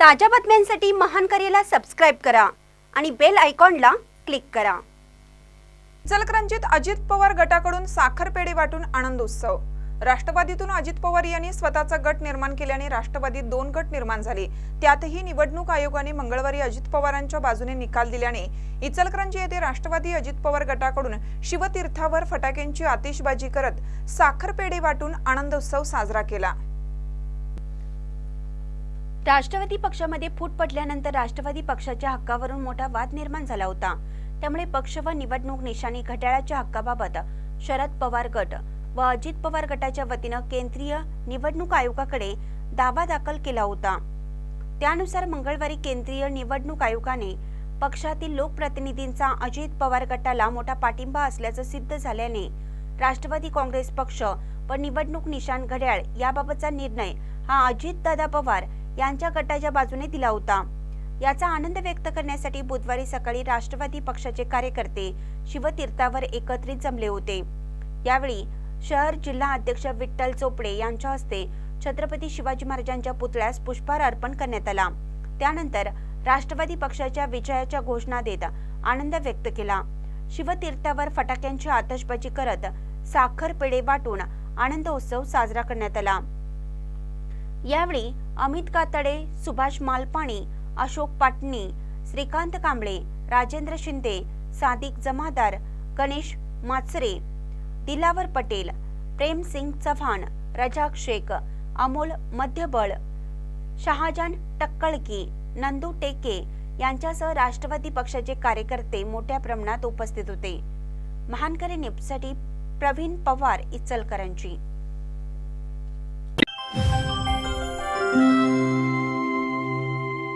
ताज्या बातम्यांसाठी महान करेला सबस्क्राईब करा आणि बेल आयकॉनला क्लिक करा. इचलकरंजीत अजित पवार गटाकडून साखरपेढे वाटून आनंद उत्सव राष्ट्रवादीतून अजित पवार यांनी स्वतःचा गट निर्माण केल्याने राष्ट्रवादीत दोन गट निर्माण झाले. त्यातही निवडणूक आयोगाने मंगळवारी अजित पवारांच्या बाजूने निकाल दिल्याने इचलकरंजी येथे राष्ट्रवादी अजित पवार गटाकडून शिवतीर्थावर फटाक्यांची आतिषबाजी करत साखरपेढे वाटून आनंदोत्सव साजरा केला. राष्ट्रवादी पक्षामध्ये फूट पडल्यानंतर राष्ट्रवादी पक्षाच्या हक्कावरून मोठा वाद निर्माण झाला होता. त्यामुळे पक्ष व निवडणूक निशाणी घड्याळाच्या हक्काबाबत शरद पवार गट व अजित पवार गटाच्या वतीनं केंद्रीय निवडणूक आयोगाकडे दावा दाखल केला होता. त्यानुसार मंगळवारी केंद्रीय निवडणूक आयोगाने पक्षातील लोकप्रतिनिधींचा अजित पवार गटाला मोठा पाठिंबा असल्याचं सिद्ध झाल्याने राष्ट्रवादी काँग्रेस पक्ष व निवडणूक निशाण घड्याळ याबाबतचा निर्णय हा अजितदादा पवार यांच्या गटाच्या बाजूने दिला होता. याचा आनंद व्यक्त करण्यासाठी बुधवारी सकाळी राष्ट्रवादी पक्षाचे कार्यकर्ते शिवतीर्थावर एकत्रित जमले होते. यावेळी शहर जिल्हा अध्यक्ष विठ्ठल चोपडे यांच्या हस्ते छत्रपती शिवाजी महाराजांच्या पुतळ्यास पुष्पहार अर्पण करण्यात आला. त्यानंतर राष्ट्रवादी पक्षाच्या विजयाच्या घोषणा देत आनंद व्यक्त केला. शिवतीर्थावर फटाक्यांची आतषबाजी करत साखर पेढे वाटून आनंद उत्सव साजरा करण्यात आला. यावेळी अमित कातडे सुभाष मालपाणी अशोक पाटणी श्रीकांत कांबळे राजेंद्र शिंदे सादिक जमादार गणेश माचरे दिलावर पटेल प्रेमसिंग चव्हाण रजाक शेख अमोल मध्यबळ शहाजान टक्कळकी नंदू टेके यांच्यासह राष्ट्रवादी पक्षाचे कार्यकर्ते मोठ्या प्रमाणात उपस्थित होते. महानकरी न्यूजसाठी प्रवीण पवार इचलकरंजी.